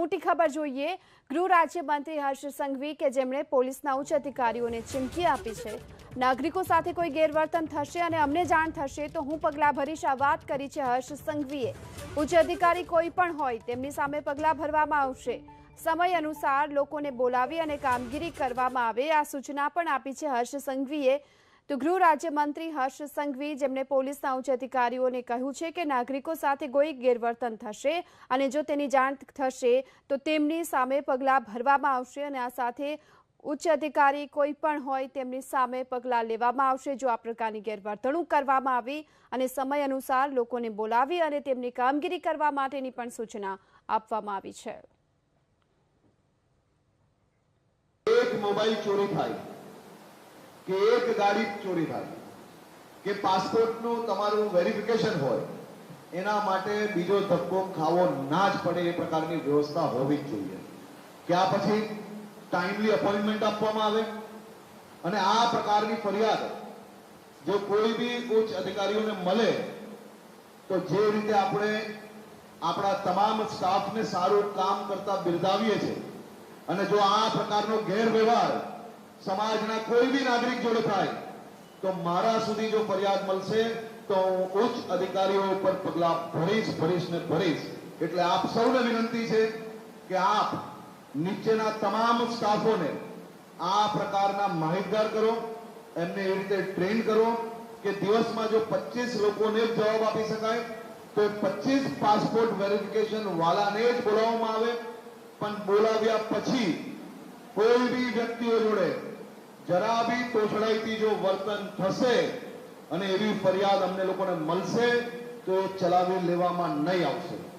મોટી ખબર જોઈએ. ગૃહ રાજ્યમંત્રી હર્ષ સંઘવી કે જેમણે પોલીસના ઉચ્ચ અધિકારીઓને ચીમકી આપી છે. નાગરિકો સાથે કોઈ ગેરવર્તન થશે અને અમને જાણ થશે તો હું પગલાં ભરીશ. આ વાત કરી છે હર્ષ સંઘવીએ. ઉચ્ચ અધિકારી કોઈ પણ હોય તેમની સામે પગલાં ભરવામાં આવશે. સમય અનુસાર લોકોને બોલાવી અને કામગીરી કરવામાં આવે આ સૂચના પણ આપી છે હર્ષ સંઘવીએ. તો ગૃહ રાજ્યમંત્રી હર્ષ સંઘવી, જેમણે પોલીસના ઉચ્ચ અધિકારીઓને કહ્યું છે કે નાગરિકો સાથે કોઈ ગેરવર્તન થશે અને જો તેની જાણ થશે, તો તેમની સામે પગલાં ભરવામાં આવશે અને આ સાથે ઉચ્ચ અધિકારી કોઈ પણ હોય તેમની સામે પગલાં લેવામાં આવશે જો આ પ્રકારની ગેરવર્તણૂક કરવામાં આવી અને સમય અનુસાર લોકોને બોલાવી અને તેમની કામગીરી કરવા માટેની પણ સૂચના આપવામાં આવી છે. એક મોબાઈલ ચોરી થાય. કે એક ગાડી ચોરી થાય, કે પાસપોર્ટનું તમારું વેરિફિકેશન હોય, એના માટે બીજો ધક્કો ખાવો ના જ પડે એ પ્રકારની વ્યવસ્થા હોવી જ જોઈએ. કે પછી ટાઈમલી અપોઇન્ટમેન્ટ આપવામાં આવે? અને આ પ્રકારની ફરિયાદ જો કોઈ બી ઉચ્ચ અધિકારીઓને મળે, તો જે રીતે આપણે આપણા તમામ સ્ટાફને સારું કામ કરતા બિરદાવીએ છીએ, અને જો આ પ્રકારનો ગેરવ્યવહાર સમાજના કોઈ બી નાગરિક જોડે થાય, તો મારા સુધી જો ફરિયાદ મળશે, તો હું ઉચ્ચ અધિકારીઓ ઉપર પગલા ભરીશ ભરીશ ને ભરીશ. એટલે આપ સૌને વિનંતી છે કે આપ નીચેના તમામ સ્ટાફોને આ પ્રકારના માહિતગાર કરો, એમને એ રીતે ટ્રેન કરો કે દિવસમાં જો 25 લોકોને જવાબ આપી શકાય, તો 25 પાસપોર્ટ વેરિફિકેશન વાલાને જ બોલાવવામાં આવે. પણ બોલાવ્યા પછી કોઈ બી વ્યક્તિઓ જોડે જરા બી તોછડાઈથી જો વર્તન થશે અને એવી ફરિયાદ અમને લોકોને મળશે, તો એ ચલાવી લેવામાં નહીં આવશે.